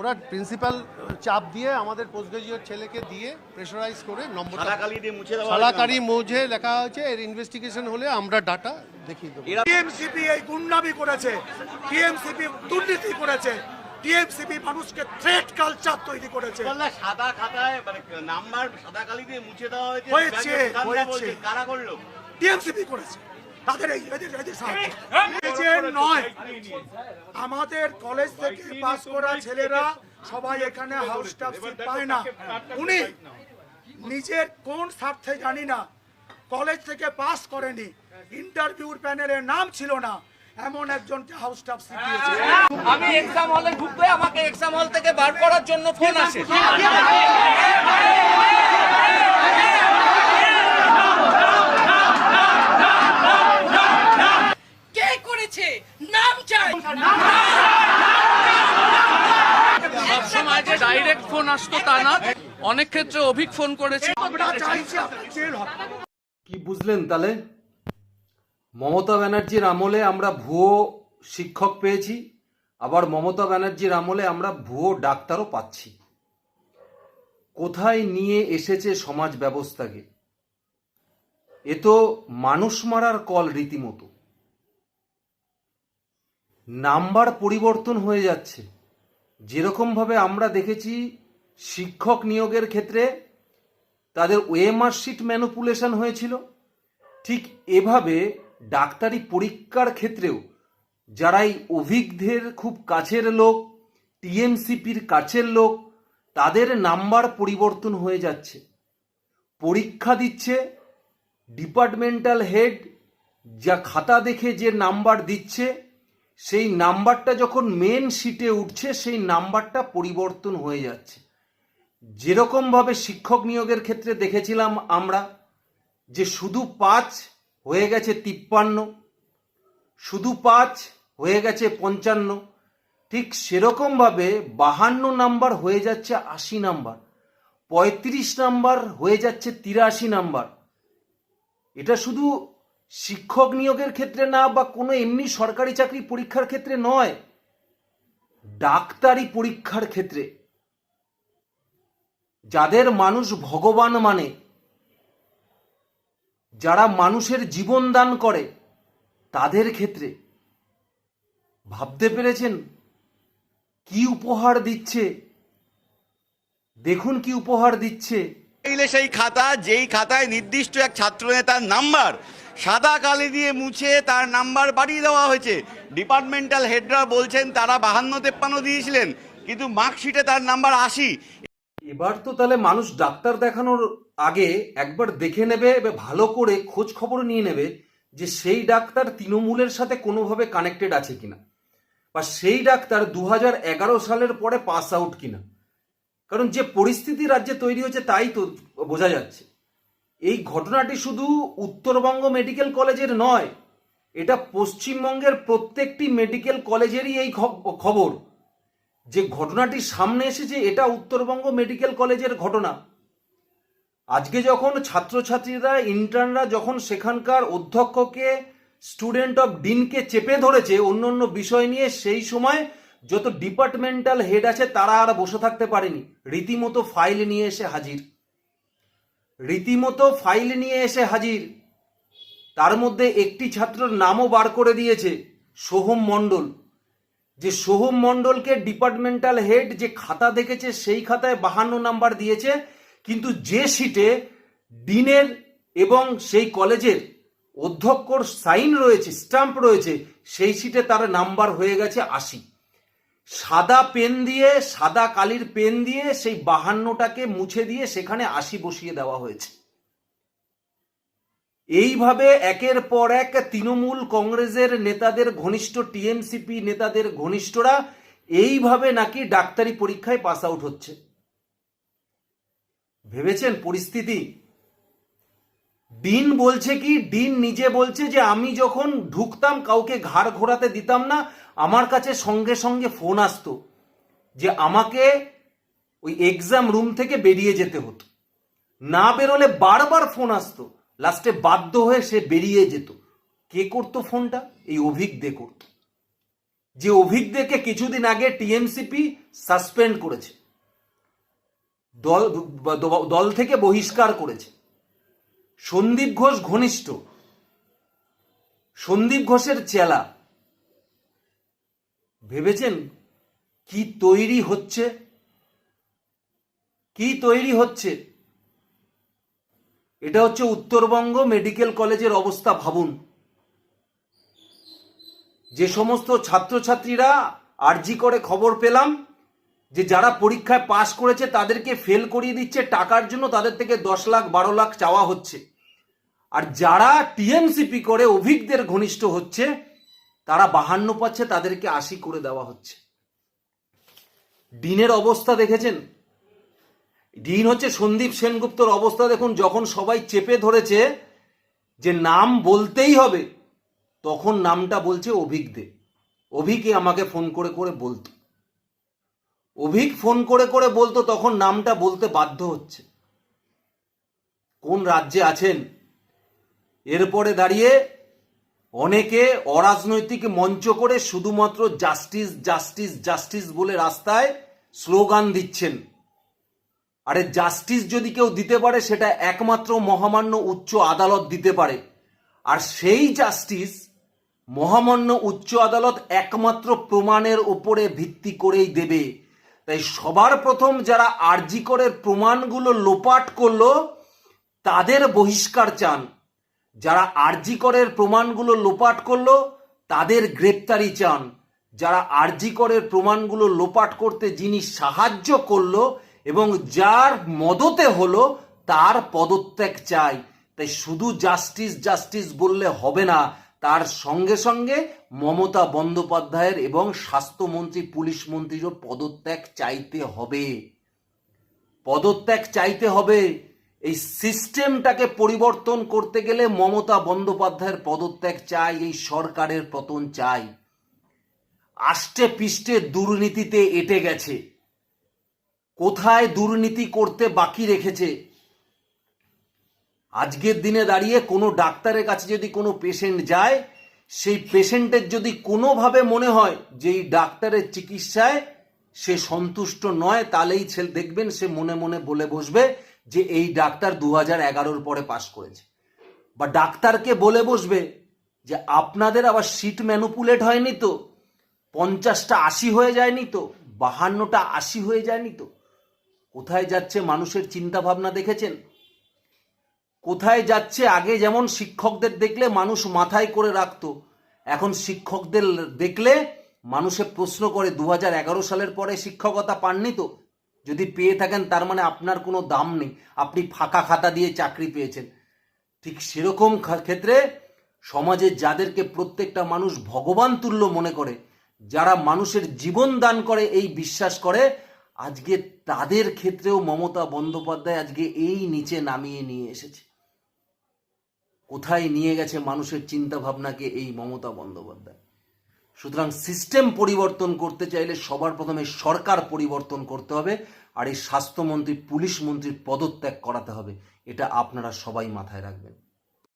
ওরা প্রিন্সিপাল চাপ দিয়ে আমাদের পোস্ট গ্রাজুয়েট ছেলেকে দিয়ে প্রেশারাইজ করে নম্বর। সালাকারি মোঝে লেখা হয়েছে এর ইনভেস্টিগেশন হলে আমরা ডাটা দেখিয়ে দেবো। টিএমসিপি এই গুন্ডামি করেছে। টিএমসিপি দুর্নীতি করেছে। টিএমসিপি মানুষকে থ্রেট কালচার তৈরি করেছে। বললা সাদা খাতায় মানে নাম্বার সাদা কালি দিয়ে মুছে দেওয়া হয়েছে। কারা করল? টিএমসিপি করেছে। তাদের এই এদের এদের সাহায্য নয় আমাদের কলেজ থেকে পাস করা ছেলেরা সবাই এখানে হাউস স্টাফ পায় না উনি নিজের কোন স্বার্থে জানি না কলেজ থেকে পাস করেনি ইন্টারভিউর প্যানেলের নাম ছিল না এমন একজনকে হাউস স্টাফ সিট দিয়েছে আমি এক্সাম হলে ঢুকবে আমাকে এক্সাম হল থেকে বার করার জন্য ফোন আসে কে করেছে নাম চাই সবসময় যে ডাইরেক্ট ফোন আসতো তা না। অনেক ক্ষেত্রে অভিক ফোন করেছে। কি বুঝলেন তাহলে? মমতা ব্যানার্জির আমলে আমরা ভুয়ো শিক্ষক পেয়েছি, আবার মমতা ব্যানার্জির আমলে আমরা ভুয়ো ডাক্তারও পাচ্ছি। কোথায় নিয়ে এসেছে সমাজ ব্যবস্থাকে? এ তো মানুষ মারার কল রীতিমতো। নাম্বার পরিবর্তন হয়ে যাচ্ছে। যেরকমভাবে আমরা দেখেছি শিক্ষক নিয়োগের ক্ষেত্রে তাদের ওয়েমার শিট ম্যানুপুলেশন হয়েছিল। ঠিক এভাবে ডাক্তারি পরীক্ষার ক্ষেত্রেও যারা এই অভিজ্ঞদের খুব কাছের লোক, টিএমসিপির কাছের লোক, তাদের নাম্বার পরিবর্তন হয়ে যাচ্ছে। পরীক্ষা দিচ্ছে ডিপার্টমেন্টাল হেড, যা খাতা দেখে যে নাম্বার দিচ্ছে, সেই নাম্বারটা যখন মেন শিটে উঠছে, সেই নাম্বারটা পরিবর্তন হয়ে যাচ্ছে। যেরকমভাবে শিক্ষক নিয়োগের ক্ষেত্রে দেখেছিলাম আমরা, যে শুধু পাঁচ হয়ে গেছে তিপ্পান্ন, শুধু পাঁচ হয়ে গেছে পঞ্চান্ন, ঠিক সেরকমভাবে বাহান্ন নাম্বার হয়ে যাচ্ছে আশি নাম্বার, পঁয়ত্রিশ নাম্বার হয়ে যাচ্ছে তিরাশি নাম্বার। এটা শুধু শিক্ষক নিয়োগের ক্ষেত্রে না, বা কোনো এমনি সরকারি চাকরি পরীক্ষার ক্ষেত্রে নয়, ডাক্তারি পরীক্ষার ক্ষেত্রে। যাদের মানুষ ভগবান মানে যারা মানুষের জীবন দান করে, তাদের ক্ষেত্রে ভাবতে পেরেছেন? কি উপহার দিচ্ছে? দেখুন কি উপহার দিচ্ছে। সেই খাতা, যেই খাতায় নির্দিষ্ট এক ছাত্রনেতার নাম্বার, সাদা কালি দিয়ে মুছে তার নাম্বার বাড়িয়ে দেওয়া হয়েছে। ডিপার্টমেন্টাল হেডরা বলছেন, তারা বাহান্ন তেপ্পান্ন দিয়েছিলেন, কিন্তু মার্কশিটে তার নাম্বার আশি। এবার তো তাহলে মানুষ ডাক্তার দেখানোর আগে একবার দেখে নেবে এবার ভালো করে খোঁজ খবর নিয়ে নেবে যে সেই ডাক্তার তৃণমূলের সাথে কোনোভাবে কানেক্টেড আছে কিনা। বা সেই ডাক্তার দু হাজার এগারো সালের পরে পাস আউট কিনা। কারণ যে পরিস্থিতি রাজ্যে তৈরি হয়েছে তাই তো বোঝা যাচ্ছে। এই ঘটনাটি শুধু উত্তরবঙ্গ মেডিকেল কলেজের নয়, এটা পশ্চিমবঙ্গের প্রত্যেকটি মেডিকেল কলেজেরই এই খবর। যে ঘটনাটি সামনে এসেছে, এটা উত্তরবঙ্গ মেডিকেল কলেজের ঘটনা। আজকে যখন ছাত্রছাত্রীরা, ইন্টার্নরা যখন সেখানকার অধ্যক্ষকে, স্টুডেন্ট অফ ডিনকে চেপে ধরেছে অন্য অন্য বিষয় নিয়ে, সেই সময় যত ডিপার্টমেন্টাল হেড আছে, তারা আর বসে থাকতে পারেনি। রীতিমতো ফাইল নিয়ে এসে হাজির। রীতিমতো ফাইল নিয়ে এসে হাজির। তার মধ্যে একটি ছাত্রর নামও বার করে দিয়েছে, সোহম মণ্ডল। যে সোহম মণ্ডলকে ডিপার্টমেন্টাল হেড যে খাতা দেখেছে, সেই খাতায় বাহান্ন নাম্বার দিয়েছে, কিন্তু যে সিটে ডিনের এবং সেই কলেজের অধ্যক্ষর সাইন রয়েছে, স্টাম্প রয়েছে, সেই সিটে তার নাম্বার হয়ে গেছে আশি। সাদা পেন দিয়ে, সাদা কালির পেন দিয়ে সেই বাহান্নটাকে মুছে দিয়ে সেখানে আশি বসিয়ে দেওয়া হয়েছে। এইভাবে একের পর এক তৃণমূল কংগ্রেসের নেতাদের ঘনিষ্ঠ টিএমসিপি নেতাদের ঘনিষ্ঠরা এইভাবে নাকি ডাক্তারি পরীক্ষায় পাস আউট হচ্ছে। ভেবেছেন পরিস্থিতি? ডিন বলছে কি? ডিন নিজে বলছে যে, আমি যখন ঢুকতাম, কাউকে ঘাড় ঘোরাতে দিতাম না, আমার কাছে সঙ্গে সঙ্গে ফোন আসতো যে, আমাকে ওই এক্সাম রুম থেকে বেরিয়ে যেতে হতো। না বেরোলে বারবার ফোন আসতো। লাস্টে বাধ্য হয়ে সে বেরিয়ে যেত। কে করতো ফোনটা? এই অভিজ্ঞ করতো। যে অভিজ্ঞকে কিছুদিন আগে টিএমসিপি সাসপেন্ড করেছে। দল দল থেকে বহিষ্কার করেছে। সন্দীপ ঘোষ ঘনিষ্ঠ। সন্দীপ ঘোষের চেলা। ভেবেছেন কি তৈরি হচ্ছে? কি তৈরি হচ্ছে? এটা হচ্ছে উত্তরবঙ্গ মেডিকেল কলেজের অবস্থা ভাবুন। যে সমস্ত ছাত্রছাত্রীরা আরজি করে খবর পেলাম, যে যারা পরীক্ষায় পাশ করেছে তাদেরকে ফেল করিয়ে দিচ্ছে, টাকার জন্য তাদের থেকে দশ লাখ, বারো লাখ চাওয়া হচ্ছে। আর যারা টিএমসিপি করে, অভিজ্ঞদের ঘনিষ্ঠ হচ্ছে, তারা বাহান্ন পাচ্ছে তাদেরকে আশি করে দেওয়া হচ্ছে। ডিনের অবস্থা দেখেছেন? ডিন হচ্ছে সন্দীপ সেনগুপ্তর অবস্থা, দেখুন, যখন সবাই চেপে ধরেছে যে নাম বলতেই হবে, তখন নামটা বলছে অভিক দে। অভিকে আমাকে ফোন করে করে বলতো। অভিক ফোন করে করে বলতো, তখন নামটা বলতে বাধ্য হচ্ছে। কোন রাজ্যে আছেন? এরপরে দাঁড়িয়ে অনেকে অরাজনৈতিক মঞ্চ করে শুধুমাত্র জাস্টিস জাস্টিস জাস্টিস বলে রাস্তায় স্লোগান দিচ্ছেন। আরে জাস্টিস যদি কেউ দিতে পারে, সেটা একমাত্র মহামান্য উচ্চ আদালত দিতে পারে। আর সেই জাস্টিস মহামান্য উচ্চ আদালত একমাত্র প্রমাণের ওপরে ভিত্তি করেই দেবে। তাই সবার প্রথম যারা আরজি করে প্রমাণগুলো লোপাট করল, তাদের বহিষ্কার চান। যারা আরজি করের প্রমাণগুলো লোপাট করল, তাদের গ্রেপ্তারি চান। যারা আরজি করের প্রমাণগুলো লোপাট করতে যিনি সাহায্য করল এবং যার মদতে হলো, তার পদত্যাগ চাই। তাই শুধু জাস্টিস জাস্টিস বললে হবে না, তার সঙ্গে সঙ্গে মমতা বন্দ্যোপাধ্যায়ের এবং স্বাস্থ্যমন্ত্রী, পুলিশ মন্ত্রীরও পদত্যাগ চাইতে হবে। পদত্যাগ চাইতে হবে। এই সিস্টেমটাকে পরিবর্তন করতে গেলে মমতা বন্দ্যোপাধ্যায়ের পদত্যাগ চাই, এই সরকারের পতন চাই। আষ্টে পিষ্টে দুর্নীতিতে এটে গেছে। কোথায় দুর্নীতি করতে বাকি রেখেছে? আজকের দিনে দাঁড়িয়ে কোনো ডাক্তারের কাছে যদি কোনো পেশেন্ট যায়, সেই পেশেন্টের যদি কোনোভাবে মনে হয় যে এই ডাক্তারের চিকিৎসায় সে সন্তুষ্ট নয়, তাহলেই ছেলে দেখবেন সে মনে মনে বলে বসবে যে এই ডাক্তার দু হাজার এগারোর পরে পাশ করেছে। বা ডাক্তারকে বলে বসবে যে আপনাদের আবার সিট ম্যানুপুলেট হয়নি তো? পঞ্চাশটা আশি হয়ে যায়নি তো? বাহান্নটা আশি হয়ে যায়নি তো? কোথায় যাচ্ছে মানুষের চিন্তা ভাবনা দেখেছেন? কোথায় যাচ্ছে আগে যেমন শিক্ষকদের দেখলে মানুষ মাথায় করে রাখত, এখন শিক্ষকদের দেখলে মানুষে প্রশ্ন করে দু হাজার এগারো সালের পরে শিক্ষকতা পাননি তো? যদি পেয়ে থাকেন তার মানে আপনার কোনো দাম নেই। আপনি ফাঁকা খাতা দিয়ে চাকরি পেয়েছেন। ঠিক সেরকম ক্ষেত্রে সমাজে যাদেরকে প্রত্যেকটা মানুষ ভগবান তুল্য মনে করে, যারা মানুষের জীবন দান করে, এই বিশ্বাস করে আজকে তাদের ক্ষেত্রেও মমতা বন্দ্যোপাধ্যায় আজকে এই নিচে নামিয়ে নিয়ে এসেছে। কোথায় নিয়ে গেছে মানুষের চিন্তা ভাবনাকে এই মমতা বন্দ্যোপাধ্যায়? সুতরাং সিস্টেম পরিবর্তন করতে চাইলে সবার প্রথমে সরকার পরিবর্তন করতে হবে আর এই স্বাস্থ্যমন্ত্রী, পুলিশ মন্ত্রীর পদত্যাগ করাতে হবে। এটা আপনারা সবাই মাথায় রাখবেন।